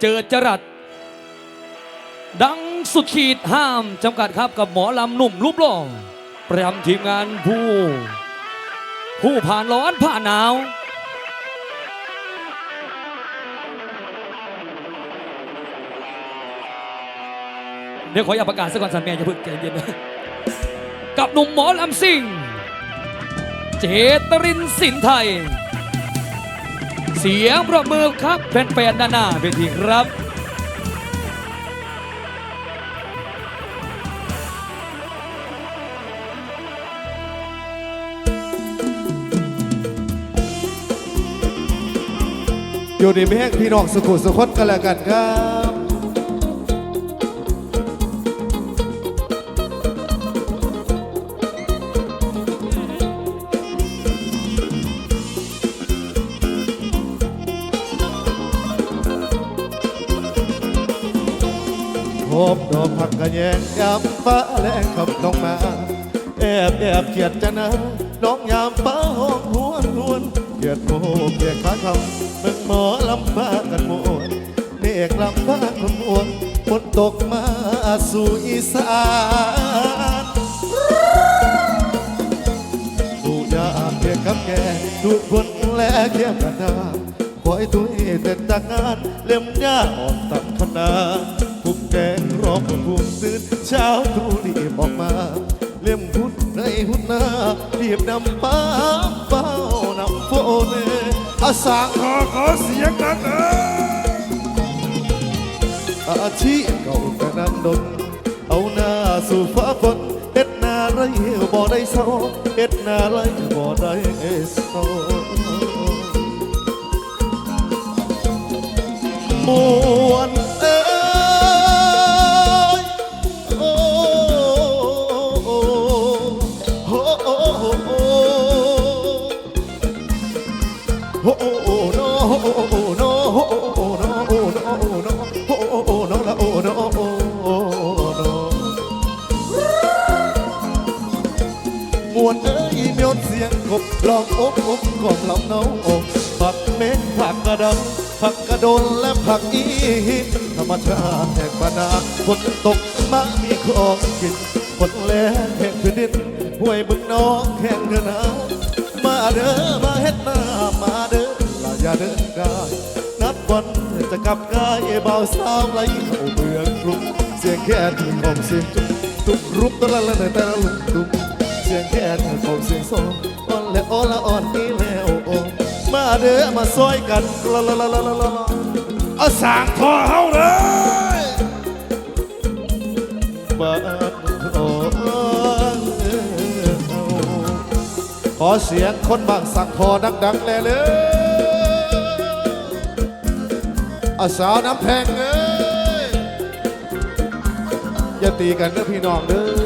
เจิดจรัสดังสุดขีดห้ามจำกัดครับกับหมอลำหนุ่มรูปหล่อประจำทีมงานผู้ ผู้ผ่านร้อนผ่านหนาว เดี๋ยวขออย่าประกาศสักก่อนสันแม่จะพึ่งใจเย็นนะกับหนุ่มหมอลำซิ่ง เจตรินสินไทย เสียงประมือครับแฟนๆด้านหน้าเวทีครับ อยู่ดีไม่แห้งพี่น้องสุขุสุขกันแล้วกันครับ ผักกระแยงยามฟ้าแลงขับลงมา แอบแอบเกียดจะนะน้องยามฟ้าห้องหวนหวนเกียดโพเกียดขาคำมึงหมอลำบากกันมวนเมฆลำบ้ากันมวนฝนตกมาสู่อีสานดูยามเพียงกำแกดูคนแลเกียงกันดาคอยทุยเสร็จจากงานเล่มยาอ่อนตัดคณาภูมิแก เมื่อตื่นเช้าตรู่รีบออกมา เล่มหุ่นในหุ่นหน้ารีบนำป้าเป้านำโฟนอาสาขอขอเสียงกันเอออาชีพเก่าแต่นัำดน เอาหน้าสู่ฟ้าฝนเอ็ดนาไรบ่ได้เศร้าเอ็ดนาไรบ่ได้เศร้าม้วน บลองอบอบกล่อมลำเนาอบผักเม็ดผักกระดำผักกระโดนและผักอีหินธรรมชาติแห่งบานาฝนตกมามีของกินฝนแลแห่งพื้นดินห้วยบึงน้องแห่งเนื้นามาเด้อมาเฮ็ดมามาเด้อลาอย่าเดินได้นับวันจะกลับกายเบาสาวไรเข้าเมืองกรุงเสียงแค่ที่ของเสียงจุ๊บตุ๊บรุบตะละละในแต่ละลุกตุ๊บเสียงแค่ที่ของเสียงโซ่ องและโอละอ่อนอีแล้วโอมาเด้อมาซอยกันลาลาลาลาลาเอาสางทอเฮาเลยบ้านโอขอเสียงคนบางสั่งทอดังๆเลยเลยอาสาวน้ำแพงเลยอย่าตีกันเด้อพี่น้องเด้อ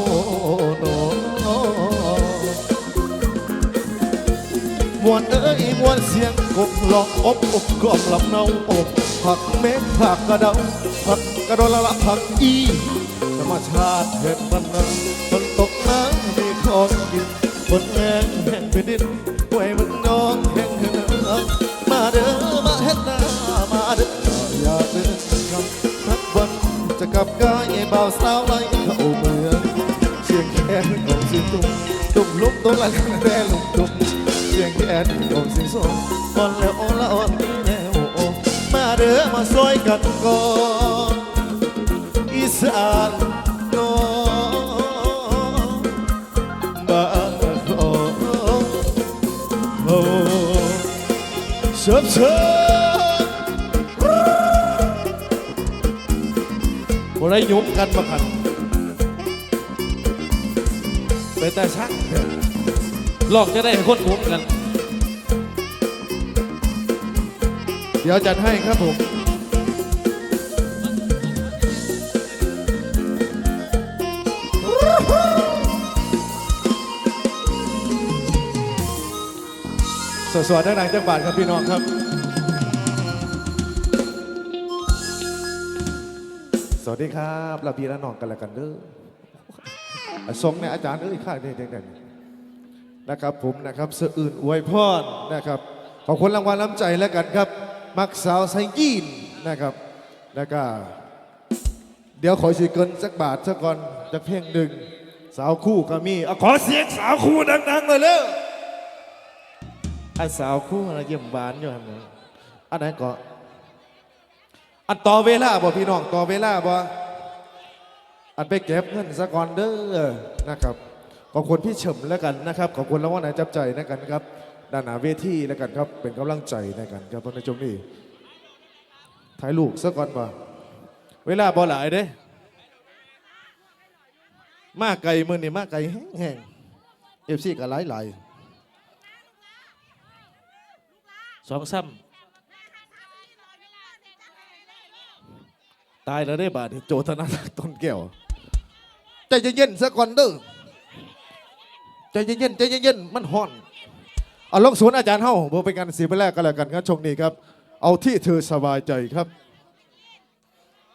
มวนเอ้ยมวนเสียงกบลองอบอบกอมลำเนาอบผักเม็ดผักกระเดาผักกระโดละละผักอีธรรมชาติเห็ดมันนั้นฝนตกน้ำมีของกินบนแห้งแห้งเป็นดินไว้มันนองแห้งแห้นมาเด้อมาเฮ็ดนามาเด้ออย่าเดินคำนักวันจะกลับกายเบาสาวไล่เข้าเมืองเสียงแค้นของเสียงตุ้มตุ้มลุกตุ้มละแต่ลุกตุ้มเสียงแค้ นของเสียงสมอ่อนแล้วอ่อนละอ่อนแล้วโอ้มาเด้อมาซอยกันก่อนอีสานน้องบ้านของโอ้เชิญเชิญบ่ได้ยุบกันมาขันเป็นแต่ช่างเถอะลอกจะได้คนผมกัน ดี๋ยวจัดให้ครับผมสวัสดีนางจังหวัดครับพี่น้องครับสวัสดีครับลาบีละนองกันละกันเด้อทรงในอาจารย์เอ้ยข้าเนี่ยเด็กๆนะครับผมนะครับเสื้ออื่นอวยพรนะครับขอบคุณรางวัลน้ำใจแล้วกันครับ มักสาวไซยีนนะครับแล้วก็เดี๋ยวขอสิเกินสักบาทสักก่อนจะเพ่งหนึ่งสาวคู่ก็มีเอาขอเสียงสาวคู่ดังๆเลยเร็วไอ้สาวคู่อะไรเยี่ยมบานอยู่หันนะอันไหนก็อันต่อเวลาบ่พี่น้องต่อเวลาบ่อันไปเก็บเงินสักก่อนเด้อนะครับขอบคุณพี่เฉิมแล้วกันนะครับขอบคุณแล้วว่าไหนจับใจนะกันครับ ด้านหน้าเวทีแล้วกันครับเป็นกำลังใจในกันครับในช่วงนี้ถ่ายลูกสักก่อนบ่เวลาบ่หลายเด้มาไกลมือนี่มาไกลแห้งๆเอฟซีก็หลายหลายสองซ้ๆตายแล้วได้บาดนี่โจทนาต้นแก้วใจเย็นๆซะก่อนเด้อใจเย็นๆใจเย็นๆมันห่อน เอาลงสวนอาจารย์เฮาบ่เป็นการเสียเวลากันแล้วกันครับชงนี้ครับ เอาที่เธอสบายใจครับ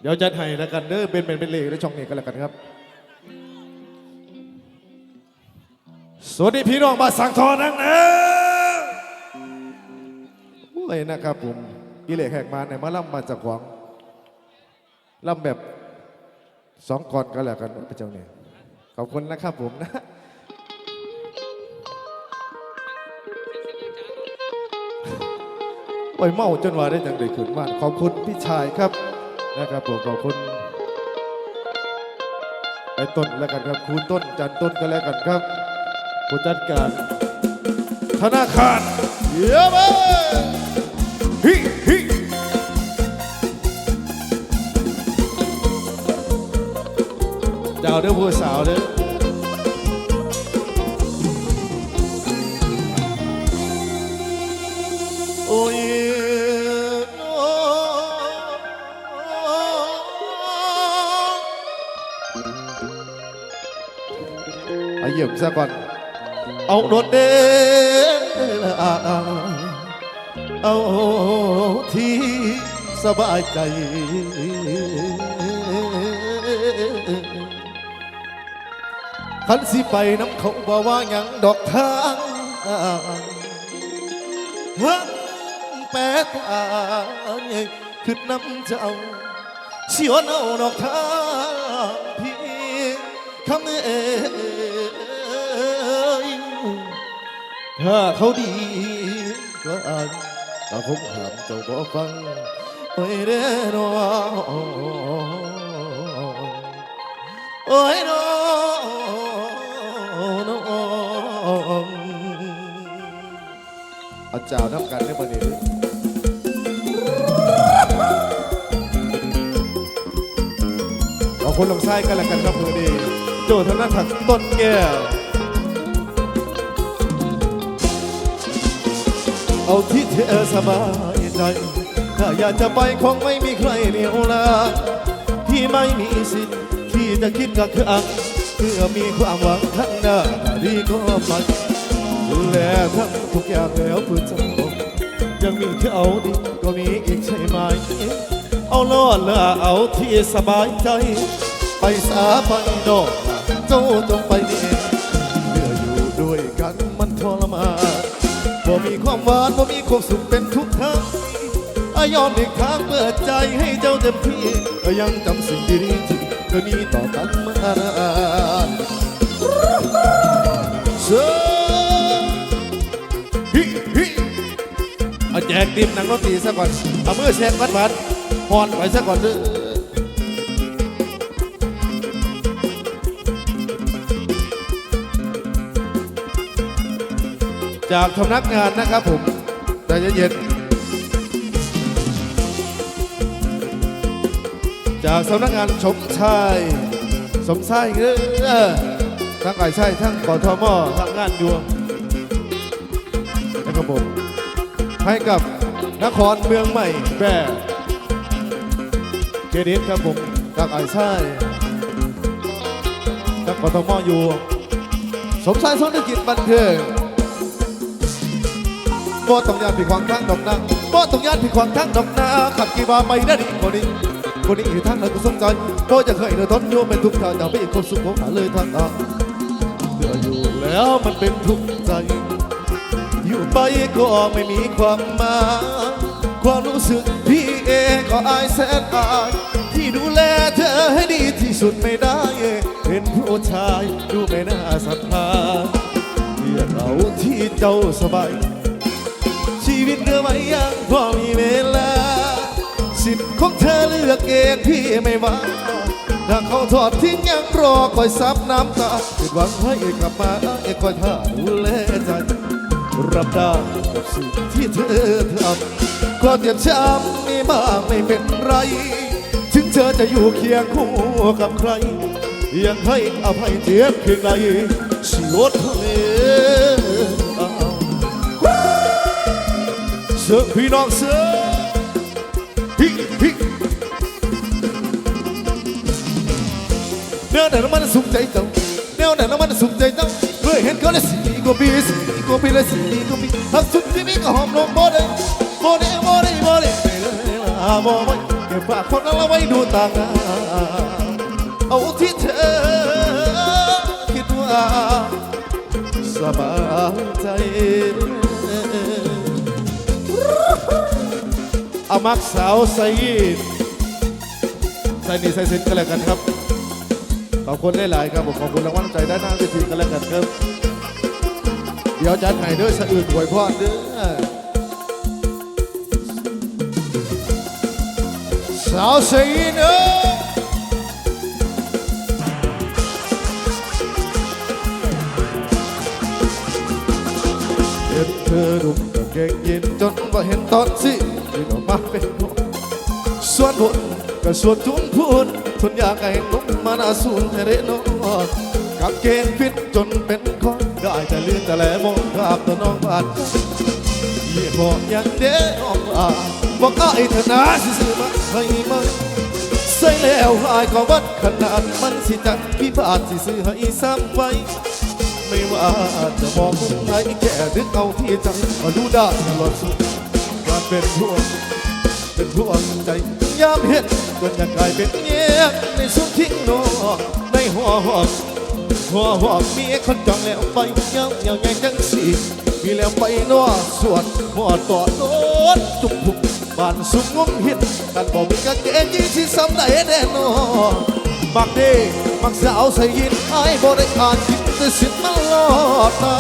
เดี๋ยวจะให้แล้วกันเด้อเป็นเป็นเป็นเลขในช่องนี้กันแล้วกันครับ สวัสดีพี่น้องบ้านสังทอนังนะโอ้ยนะครับผมกิเลสแขกมาเนี่ยมาล่ำมาจากขวางล่ำแบบสองกอนก็แล้วกันพระเจ้าเนี่ยขอบคุณนะครับผมนะ โอ้ยเมาจนว่าได้จังได้ขึ้นมานขอบคุณพี่ชายครับนะครับผมขอบคุณไอ้ต้นแล้วกันครับคุณต้นจันต้นก็แล้วกันครับผู้จัดการธนาคารเยี่ยมฮิฮิเจ้าเด้อผู้สาวเด้อ มซะก่อน เอาโดดเด่นเอาที่สบายใจ ขันสิไปน้ำเขาบ่ว่ายังดอกทางฮักแปดตาเนี่ยคือน้ำเจ้าเสียวเอาดอกทางพี่คำเอ ถ้าเขาดีก็อ่านก็คงห้ามเจ้าบ่ฟังโอ้ยเด้อน้องโอ้ยน้องน้องอาเจ้าน้ำกันได้ประเดี๋ยวขอบคุณลงไส้กันแล้วกันครับมือดีโจทย์ธนถักต้นแก้ว เอาที่เธอสบายใจ ถ้าอยากจะไปคงไม่มีใครเหนียวลาพี่ไม่มีสิทธิ์ที่จะคิดกับคืออังเพื่อมีความหวังข้างหน้าดีก็ไปดูแลทั้งทุกอย่างแล้วเพื่อเจ้ายังมีที่เอาดีก็มีอีกใช่ไหม เอาลอดละเอาที่สบายใจ ไปสาไปดอกเจ้าจงไปนี่ มีความหวานบ่มีความสุขเป็นทุกทางอายอมอีกทางเปิดใจให้เจ้าเต็มที่ยังจำสิ่งดีๆที่เคยมีต่อกันมานานเชิญฮิฮิเอาแจกติมหนังดนตรีซะก่อนเอามือแชกวัดวัดหอนไปซะก่อนเด้อ จากสำนักงานนะครับผมใจเย็นๆจากสำนักงานสมชายสมชายเด้อทั้งไก่ใช่ทั้งกทมทั้งงานยวงนะครับผมให้กับนครเมืองใหม่แบรเครดิตครับผมจากไอ้ไส้จากกทมอยู่ สมชายสนธิกิจบันเทิง บ่ต้องยานพี่ขวางทางดอกนาบ่ต้องยานพี่ขวางทางดอกนาขับกี่บาไปได้ดีคนนี้คนนี้ทางนั้นก็สนใจบ่จะเคยเดือดร้อนอยู่เป็นทุกข์ท่าจะไม่อีกคนสุขของหาเลยทางอะเดืออยู่แล้วมันเป็นทุกข์ใจ อยู่ไปก็ไม่มีความหมายความรู้สึกพี่เองก็อายแสนอายที่ดูแลเธอให้ดีที่สุดไม่ได้เป็นผู้ชายดูไม่น่าศรัทธาเรียกเอาที่เจ้าสบาย ชีวิตเธอไม่ยังพอมีเวลา สิทธิ์ของเธอเลือกเองพี่ไม่ว่าถ้าเขาทอดทิ้งยังรอคอยซับน้ำตาผิดหวังให้เอกลับมาเอกคอยท่าดูแลใจรับได้กับสิ่งที่เธอทำความเจ็บช้ำมีบ้างไม่เป็นไร ถึงเธอจะอยู่เคียงคู่กับใคร ยังให้อภัยเจ็บเพียงใดชีวิตเท่า เสือพี่น้องเสือฮิฮิเนื้อแต่น้ำมันสุขใจเจังเนื้อแต่น้ำมันสุขใจเจังเมื่อเห็นเขาได้สีกว่าปีสีกว่าปีและสีกว่าปีหักสุดที่มีก็หอมลงบ่ได้บ่ได้บ่ได้บ่ได้ไปเลยละบ่ไม่เก็บฝากคนนั้นเอาไว้ดูต่างหน้าเอาที่เธอคิดว่าสบายใจ อามักสาวไซยีดใส่นี่ใส่สินกันแล้วกันครับ ขอบคุณหลายๆครับผมขอบคุณรางวัลใจด้านหน้าเวทีกันแล้วกันครับ เดี๋ยวจัดให้ด้วยสะอื่นหวยพรเด้อสาวสีเนอะเห็นเธอดุมกางเกงยีนจนว่าเห็นตอนสิ ที่ออกมาเป็นหนุ่มส่วนบุญก็ส่วนทุนพูดทุนอยากให้นุ่มมานาสูนเทเรโนกับเกณฑ์ฟิตจนเป็นคนได้แต่เลื่อนแต่แลมองภาพตัวน้องบาดเยี่ยบอกย่างเด้ออกว่าบอกไอ้เธอนาสิซื้อมาให้มันใส่แล้วหายก็วัดขนาดมันสิจังพี่บาทสิซื้อให้ซ้ำไว้ไม่ว่าจะมองมุมไหนแค่ดึกเอาที่จังก็ดูได้ตลอดสุด เป็นห่วงเป็นห่วงใจยามเห็นจนอยากกลายเป็นเงี้ยในสุดทิ้งนอกในหัวหอกหัวหอกมีคนจองแล้วไปเงาเงาใหญ่จังสีมีแล้วไปนอสวดหัวต่อโน้นจุกผุกบ้านสุกงมเห็นกันบอกมีกางเกงยี่สิซ้ำได้แน่นอนมักเด้มักสาวใส่ยินไอ้บ่ได้อ่านคิดแต่สิทธิ์มันลอดตา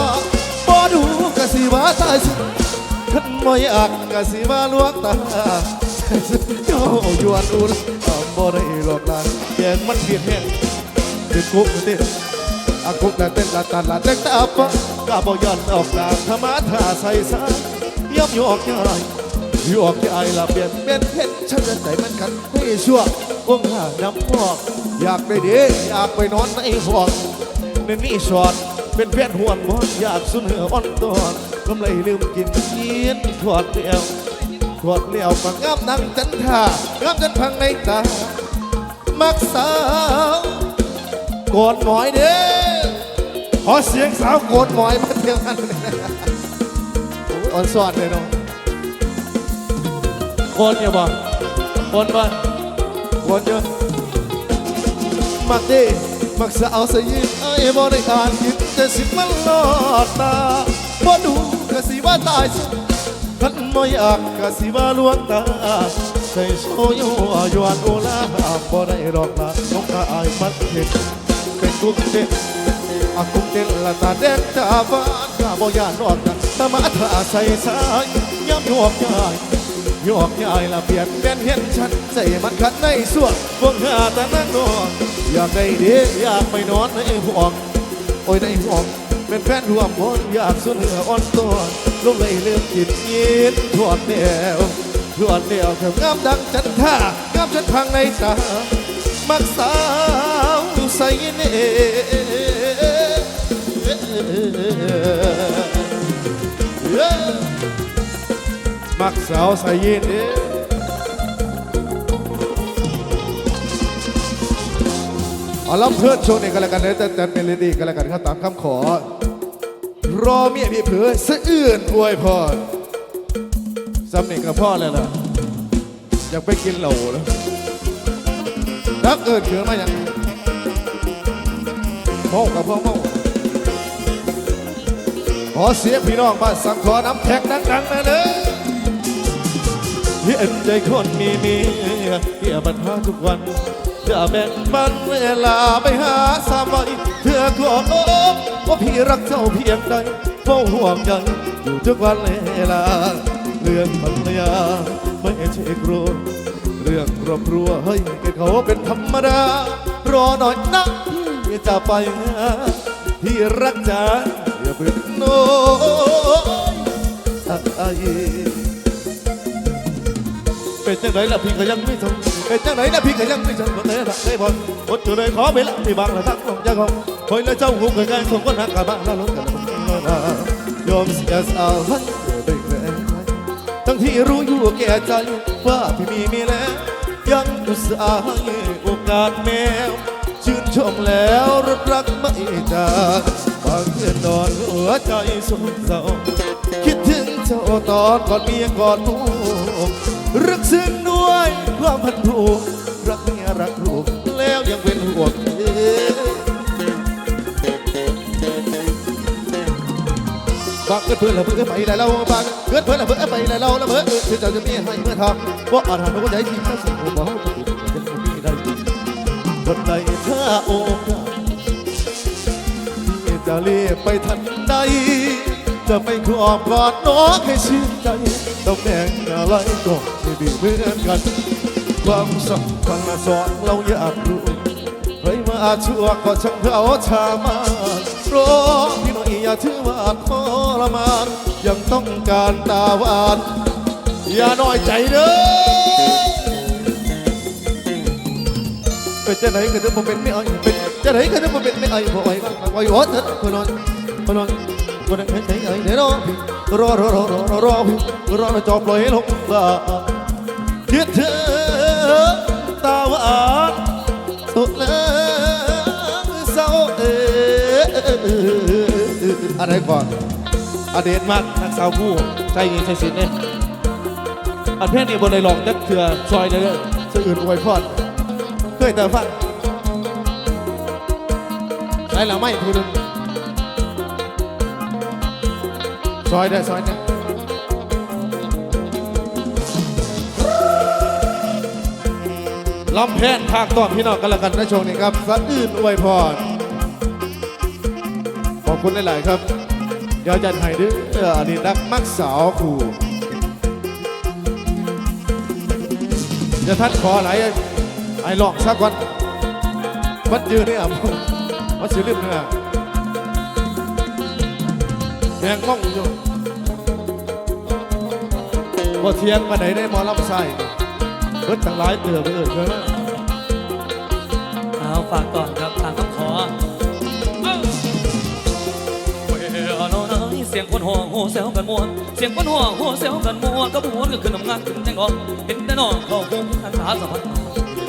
บ่ดูกะสิว่าตายสุด ขันบ่อยากกะสิมาลวงตาโยยวนอุลเอาบ่ได้หลอกลานแยงมันเพียงแห้งติดคุกติดอาคุกละเต้นละตันละเต้นตาปะกะบ่ย้อนออกลางธรรมะท่าใส่สาย่อมโยกยายโยกยายละเปลี่ยนเป็นเพชรฉันจะใจมันกันให้ชั่ววงหาน้ำพอกอยากได้เด้อยากไปนอนในห้องในนี่สอดเป็นเพื่อนหวนมอนอยากสุนเหออ่อนตอน กำไรลืมกินเยียนถอดเดียวถอดเดียวปังงามนังจันทางามจันพังในตา มักสาวโกดหมอยเด้อขอเสียงสาวโกดหมอยมาเที่ยวกันโอ้ยอ่อนสอดเลยเนาะคนอย่าบอกคนมาโกดเยอะมักเด้มักสาวสยิบไอ้บ่ได้อ่านคิดแต่สิมันลอดตาบ่ดู ก็สิว่าตายสิขันบ่อยากกะสิว่าลวงตาใส่โชยูยวนโอลาบ่ได้ดอกลาน้องกอายมันเห็นเป็นกุ้งเต้นอากุ้งเต้นละตาแดงตาบ้านกะบ่ยานอดกันตามาถาใส่สายย้ำโยกย้ายโยกย้ายละเปลี่ยนเป็นเห็นฉันใจมันขัดในส่วนพวกหาแต่นั่งนอนอยากได้เดีอยากไปนอนในห้องโอ้ยในห้อง เป็นแฟนรวมคนอยากสุนเหนืออ่อนตัวลงเลยลืมจิตยินทวดเดียวทวดเดียวเธองามดังจันท่างามจนพังในตามักสาวใส่เน่มักสาวใส่เนเอาล่ำเพื่อนโชว์นี่กันแล้วกันนะแต่แต่เมโลดี้กันแล้วกันครับตามคำขอ รอเมียพี่เผือสะอื้นอวยพรำเนียงกับพ่อเลยล่ะอยากไปกินเหล้าแล้วรักเอิญเกิดมาอย่างเมากับพ่อเมาขอเสียพี่น้องบ้านสังขอน้ำแท็กดังๆมาเลยเห็นใจคนมีเมียเกี่ยปัญหาทุกวัน จะแบ่งปันเวลาไปหาสามัยเธอก็โอ้ว่าพี่รักเจ้าเพียงใดเฝ้าห่วงใยอยู่ทุกวันเวลา เรื่องภรรยาไม่ใช่ครัวเรื่องครอบครัวเฮ้ยแกเขาเป็นธรรมดารอหน่อยนะพี่จะไปหาที่รักจ๋าอย่าเพิ่งโน้ย เป็นจังไหนล่ะพี่ก็ยังไม่ทนเป็นจังไหนล่ะพี่ก็ยังไม่ทนคนไหนล่ะได้บอลอดอยู่เลยขอเวลาที่บางละทักลงยังคงคอยล้วเจ้าหูกันกันส่งคนหักกะบ้างล้วลงกันยอมเสียสาวให้ไปแค่ทั้งที่รู้อยู่แก่ใจว่าพี่มีมีแล้ว ยังอุตส่าห์ให้โอกาสแมวชื่นชมแล้วรักรักไม่จากบางเพื่อนนอนหัวใจสงเศร้าคิดถึงเจ้าตอนก่อนเมียก่อนลูก รักซึ้งด้วยความพันผูกรักเมียรักลูกแล้วยังเป็นห่วงเอ้ยบางเกิดเพื่อนละเพื่อนไปแล้วเราบางเกิดเพื่อนละเพื่อนไปแล้วเราละเพื่อนคือเจ้าจะมีให้เมื่อทำว่าอาถรรพ์หัวใจที่เจ้าสิ่งหัวเบาจะเป็นคนดีได้คนใดถ้าโอกาสที่จะเรียกไปทันใดจะไม่ขอบกอดน้องให้ชื่นใจตำแหน่งอะไรก็ ไม่ดีเหมือนกัน ความสัมพันธ์สองเราอยากรู้ใครมาชั่วก็ช่างเขาชามานรอพี่น่อยอย่าถือว่าทรมาน ยังต้องการตาหวาน อย่าน้อยใจเด้อเป็นจะไหนก็จะมาเป็นไม่อ่อยเป็นจะไหนก็จะมาเป็นไม่อ่อยบ่อ่อยบ้างบ่อ่อยหัวเถิดคนนอนคนนอนคนนั้นไหนไอ้เดี๋ยวรอรอรอรอรอรอรอรอจอบปล่อยลงบ้า คิดถึงตาหวานสุดแล้วเศร้าเอออะไรก่อนอเดนมากนักสาวผู้ใจเย็นใจสินเนี่ยอันเพศนี่บนในหลอกจักเถื่อซอยเด้อสะอื่นอวยพรเคยแต่ฟังใช่หรือไม่พูดงซอยได้ซอยได้ ลำแพนภาคตอนพี่น้องกันละกันนะช่วงนี้ครับสะอื่นอวยพรขอบคุณหลาย ๆ ครับเดี๋ยวจะให้ดื้ออันนี้นักมักสาวคู่เดี๋ยวท่านขออะไรไอ้ลองสักวันมันยืนนี่ยมันสิลืมเนี่ยแหงม่องอยู่บ่เทียงมาไหนได้หมอลำไส้ เบิดทั้งหลายเตือไปเอิญเลยนะเอาฝากก่อนครับทางคำขอเสียงคนหัวหัวเซลกันมัวเสียงคนหัวหัวเซลกันมัวก็บวนก็ขึ้นน้ำงานขึ้นแจงออกเห็นแต่น้องเขาคงทันสาสัมพันธ์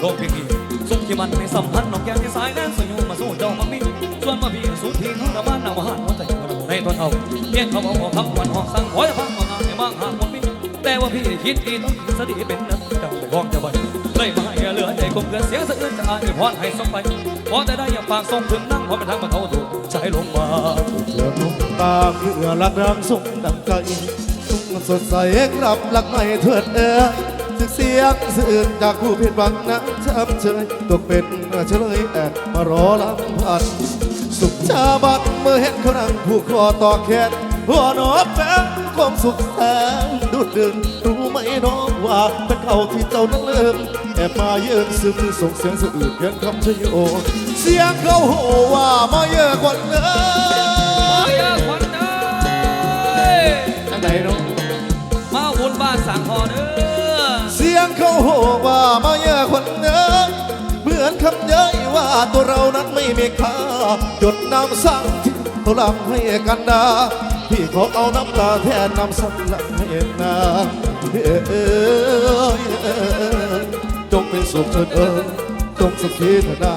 โลกเพียงนี้สุขที่มันในสัมพันธ์น้องแก้มที่สายแน่นสยูมาสู้เจ้ามามีส่วนมาพี่สุดที่ทรมานนำมาหันหัวใจในตอนเอาเพียงเขาบอกว่าพักวันห้องสั่งหัวพัก ว่าพี่คิดดีต้องสติเป็นน้ำเจ้าบ้องจะบ่เลยมาให้เหลือใจคงเกินเสียงสะอื้นจะอ่านพรให้ส่งไปพอแต่ได้อยากฝากส่งถึงนั่งพอเป็นทางมาเขาถูกใจลงมาเพื่อนุ่มตาเพื่อรักรังส่งดังไกลทุ่งสดใสกลับรักไม่เถิดเอ่ยจึกเสียงสื่นจากผู้ผิดหวังนั้นช้ำเชยตกเป็นเฉลยแอบมารอลำพันสุขชาบัดเมื่อเห็นเขานั่งผูกคอต่อแขน หัวนอบแฝงความสุขแสนดูดดื่มรู้ไหมน้องว่าเป็นเขาที่เจ้านั้นเริ่มแอบมาเยือนซึมส่งเสียงสะอื้นเพียงคำชโยเสียงเขาโหว่ามาเยอะกว่าเลโอ้ยยควันเอ้ยอันไหนน้องมาวนบ้านสังหอเด้อเสียงเขาโหว่ามาเยอะคนเดิมเหมือนคำเย้ยว่าตัวเรานั้นไม่มีค่าหยดน้ำสั่งที่เขาลำให้กันดา พี่ขอเอาน้ำตาแทนน้ำสักหลังให้นาเอ้ยเอ้ยเอ้ยจงเป็นสุขเถิดเออจงสุขีเถิดนา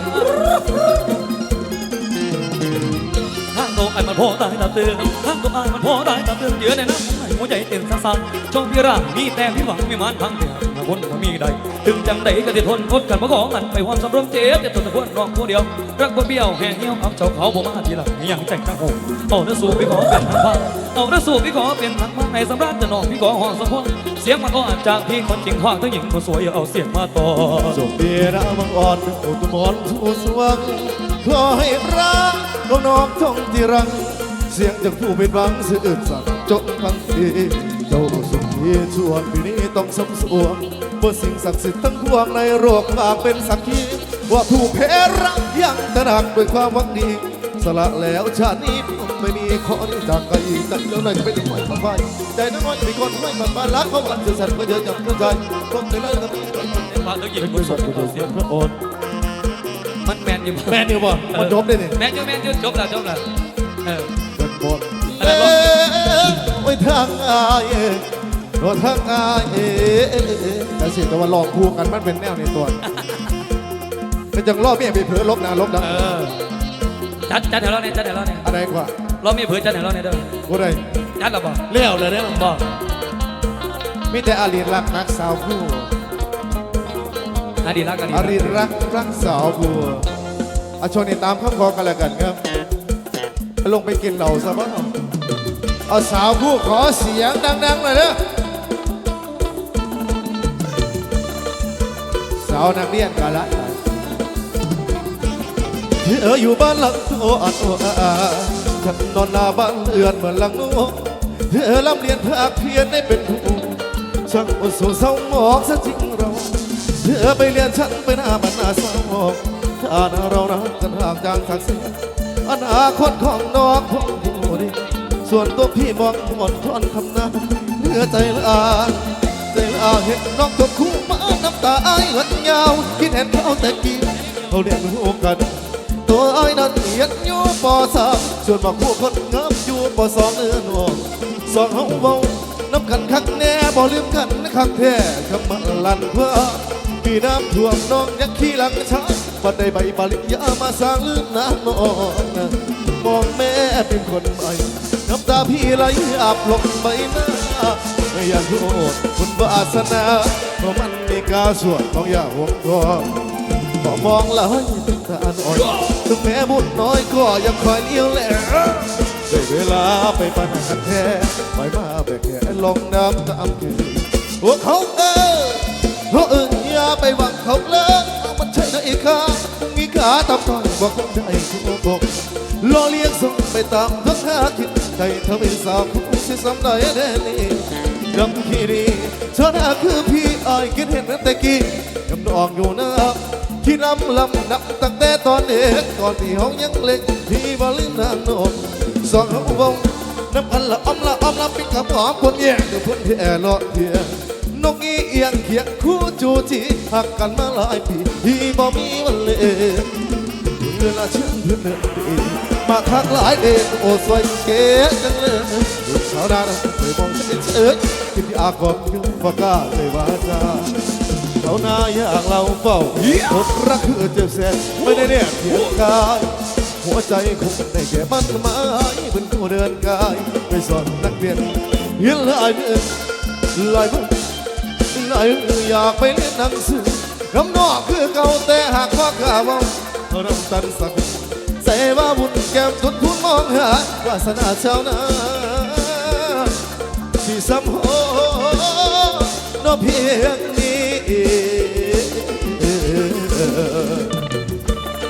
ทางตัวไอ้มันพอตายตาเตือนทางตัวไอ้มันพอตายตาเตือนเดี๋ยวในน้ำไหลหัวใจเต้นสั่นๆช่องพี่ร่างมีแต่พี่หวังไม่มันพังเดียวาบนบ่มีใดถึงจังใดก็จะทนอดกันมาของกันไปความสำรวมเจ็บแต่ทนแต่คนรองผู้เดียว รักบ่เบี้ยวแห่เหี่ยวเอาเจ้าเขาบ่มาทีหลังยังใจข้างอกเอาเนื้อสูบพี่ขอเป็นทางพังเอาเนื้อสูบพี่ขอเป็นทางพังในสำราญจะนองพี่ขอห้องสะพงเสียงมันก็อาจจากพี่คนจริงห้องทั้งหญิงคนสวยเอาเสียงมาต่อจบเบียร์บังอ่อนโอ้ตุมอนทูสวงขอให้รักน้องน้องท่องที่รังเสียงจากผู้เป็นหวังสื่ออื่นสั่งจบพังทีเจ้าสุข ชวนปีนี้ต้องสมสวงเพื่อสิ่งศักดิ์สิทธิ์ทั้งพวงในโรคฝากเป็นสักขีว่าผู้แพ้รักยังตระหนักด้วยความหวังดี สละแล้วชาตินี้ไม่มีข้อนี้จากใครแต่เจ้าหน่อยจะเป็นหน่วยมาไฟใจน้อยมีคนไม่มันมารักเขาหลังจะสั่นก็เยอะจับเข้าใจคงในเรื่องนี้ฝากทั้งหญิงเป็นคบุนญสสวดยกุศเอาลเสีเสียยงงพระโอนมันแมนอยู่แม่นอยู่บ่มันจบได้นี่แมนอยู่แมนอยู่จบแล้วจบแล้วเออเป็นบทอันนั้นเอ้ร้องยโอ้ยทางอาย เอ้ยโอ้ทางอายเอ้ยเอ้ยเอ้ยแต่สิแต่ว่าลองคู่กันมันเป็นแนวในตัวเป็นจังรอบเมียไปเผลอลบนาลบหลังเออจัดจัดให้เราเนี่ยจัดให้เราเนี่ยอะไรกว่าเรามียเผื่อจัดให้เราเนี่ยเด้อกูได้จัดเราบอกเลี้ยวเลยเนี่ยบอกมีแต่อารีรักนักสาวคู่อดีรักอารีรักรักสาวคู่อาชนี่ตามข้ามคอกันแล้วกันครับ ลงไปกินเหล่าซะบ้างเอาสาวคู่ขอเสียงดังๆเลยเด้อ สาวนักเรียนกาละเธออยู่บ้านหลังโออัดโออาอาฉันนอนหน้าบ้านเรือนเหมือนหลังนู้เธอลำเรียนภาคเพียนได้เป็นครูช่างอดสูเศร้าหมอกซะจริงเราเธอไปเรียนฉันไปหน้าบ้านนาเศร้าถ้าเรารักกันห่างจางทักษิณอนาคตของน้องของผู้ดีส่วนตัวพี่มองหมดทอนคำนาเหลือใจละอาใจละอาเห็นน้องกับคู่มาน้ำ ตาไอ้ายหลันยาวคิดเห็นเขาแต่กี้เขาเรียนรู้กันตัวไอ้ายนั้นเรียนอยู่ปสามส่วนมาคู่คนงามอยู่ปสองเนื้อนองสองเฮาเบาน้ำกันคักแน่บ่ลืมกันคักแท้คำมันลั่นเพื่อมีน้ำท่วมน้องยังขี้หลังช้าบัดได้ใบปริญญามาสร้างลืมน้ำนองมองแม่เป็นคนใหม่น้ำตาพี่ไหลอาบลงใบหน้าไม่ อยากโทษคุณวาสนาเพราะมันมีกาส่วนของอย่าห่วงทองพอมองแล้วเป็นตาหน่อยถึงแม้บุญน้อยก็ยังคอยเลี้ยวแหลได้เวลาไปปันกันแท้ไปมาแบกแขนลงน้ำตามคืนพวกเขาเออเพราะเอิญอย่าไปหวังเขาเลยเอามันใช่ได้ค่ะมีขาตามต้อยบอกคงได้ทุกบอกรอเลี้ยงส่งไปตามทักหาคิดใจเธอเป็นสาวคงสิสำได้แน่นี่ำขี้ดีเธอน่าคือพี่อายคิดเห็นตั้งแต่กี้ยำดอกอยู่นะที่ลำลำนับตั้งแต่ตอนเด็กก่อนที่ห้องยังเล็กพี่บอลืมนางนมสองเขาวงน้ำพันละอ้อมละอ้อมละปิดกับหอมคนแย่เดี๋ยวพ้นที่แอร์เลาะเทียนกอีเอียงเขียงคู่จูจีหักกันมาหลายปีที่บ่มีวันเลยเวลาเชื่อเพื่อนเดินดีมาทักหลายเดนโอ้สวยเก๋จังเลย ดูชาวนาเคยมองเฉยเฉยคิดที่อากอบยุ่งปากกาเลยว่าจาเขาหน้าอยากเราเฝ้าคนรักคือเจ็บแสนไม่ได้เนี่ยเพียงกายหัวใจคงได้แค่มันไม้เป็นผู้เดินกายไปสอนนักเรียนเห็นลายมือลายมือไหนอยากไปเรียนหนังสือคำนอกคือเก่าแต่หากว่าข้าว่าเริ่มตันสักใส่ว่าบุญแก้มจนทุนมองหาวาสนาชาวนา ที่สำโหนเพียงนี้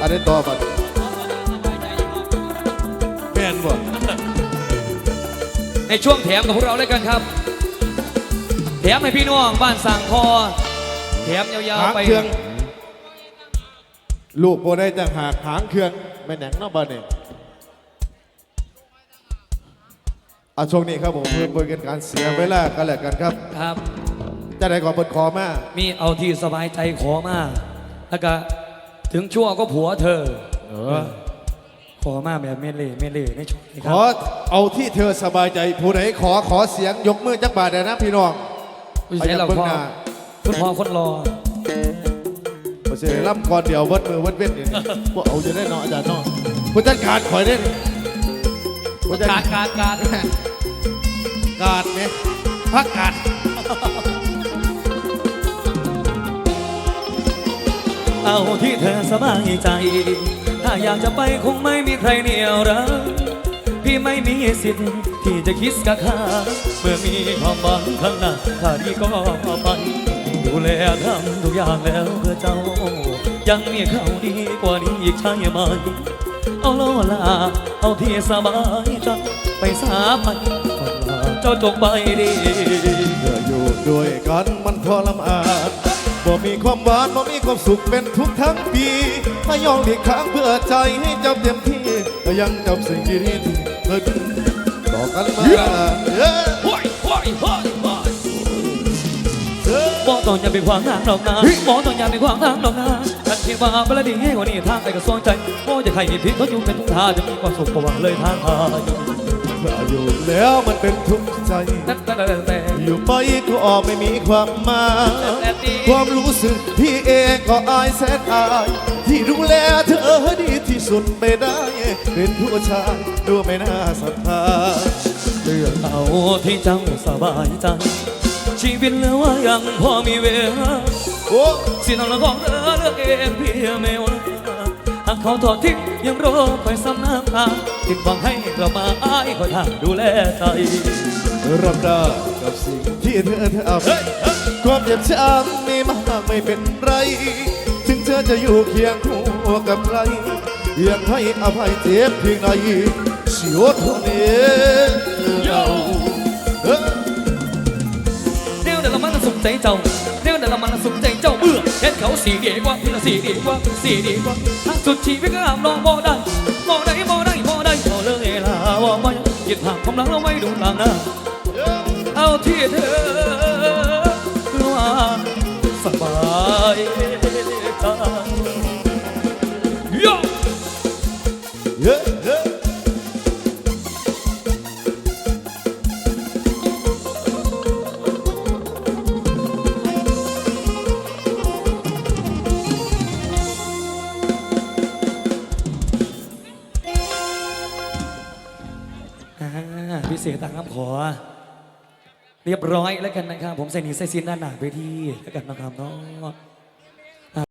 อะไรต่อบัดแม่นบ่ในช่วงแถมกับพวกเราเลยกันครับ แถมให้พี่น้องบ้านสั่งคอ แถมยาวๆไป ลูกโบได้จะหากหางเครื่องไม่แหนงนอกบ้านนี่ เอาช่วงนี้ครับผมเพื่อเพื่อเป็นการเสียเวลากันแหละกันครับครับ จะได้ก่อนเปิดคอมามีเอาที่สบายใจขอมาแล้วก็ถึงชั่วก็ผัวเธอ เออ ขอมาแบบเมเล่เมเล่ในช่วงนี้คขรับอเอาที่เธอสบายใจผู้ไหนขอขอเสียงยกมือจักบาทเดี๋ยวนะพี่น้องอุ้ยใช่เราเบิ่งพ่อหน้าคุณพ่อคนรอ บ่ใช่ล่ำก่อนเดียววัดมือวัดเวทนี่พวกเอาจะได้เนาะอาจารย์เนาะผู้จัดการขอยเด่นผู้จัด การการการกาดเนี่ยพักกาดเอาที่เธอสบายใจ ถ้าอยากจะไปคงไม่มีใครเหนียวรักพี่ไม่มีสิทธิ์ที่จะคิดกับข้าเมื่อมีความหวังข้างหน้าข้าดีก็ไปดูแลทำทุกอย่างแล้วเพื่อเจ้า ยังมีเขาดีกว่านี้อีกใช่ไหม เอาโลลาเอาที่สบายใจไปสาไปฝันว่าเจ้าจงไปดีเมื่ออยู่ด้วยกันมันทรมานบ่มีความหวานบ่มีความสุขเป็นทุกทั้งปีถ้ายองดีกครั้งเพื่อใจให้เจ้าเต็มที่ก็ยังกับสิ่งดีที่เคยเป็นต่อกันมาเย้ว้ายว้ายว้ายว้ายหมอต้องอย่าไปขวางทางดอกนาหมอต้องอย่าไปขวางทางดอกนาฉั นคิดว่าประเดี๋ยวกว่านี้ทางไปก็สวงใจโอ้จะใครมีพิษเขาอยู่เป็นทุกทางจะมีความสุขกว่าเลยทางพาอยู่ถ้าอยู่แล้วมันเป็นทุกข์ใจ แต่แต่แต่แต่อยู่ไปก็ไม่มีความหมายแต่ดีความรู้สึกพี่เองก็อายแสนอาย ที่ดูแลเธอดีที่สุดไม่ได้ เป็นผู้ชายดูไม่น่าศรัทธาเรื่องเอาที่เจ้าสบายใจชีวิตเหลือว่ายังพอมีเวลาโอ้สิน้องของเธอเลือกเองพี่ไม่ว่าหากเขาทอดทิ้งยังรอคอยซ้ำน้ำตาติดหวังให้กลับมาอ้ายคอยทางดูแลใจรับได้กับสิ่งที่เธอทำความเจ็บช้ำมีมากไม่เป็นไร ถึงเธอจะอยู่เคียงคู่กับใครยังให้อภัยเจ็บเพียงใดชีวิตคนนี้เราเอ้ยเดี๋ยวเดี๋ยวมันสุขใจเจ้าเดี๋ยวเดี๋ยวมันสุขใจ เห็นเขาสีดีกว่าพี่ละสีดีกว่าสีดีกว่าทั้งสุดชีวิตก็ห้ามลองบ่ได้บ่ได้บ่ได้บ่ได้บ่เลยล่ะว่าไม่ยึดหางความรักเราไว้ดูหลังนะเอาที่เธอคือว่าสบาย ขอ เรียบร้อยแล้วกันนะครับ ผมใส่หนีใส่ซินด้านหน้าไปที่แล้วกันนะครับเนาะ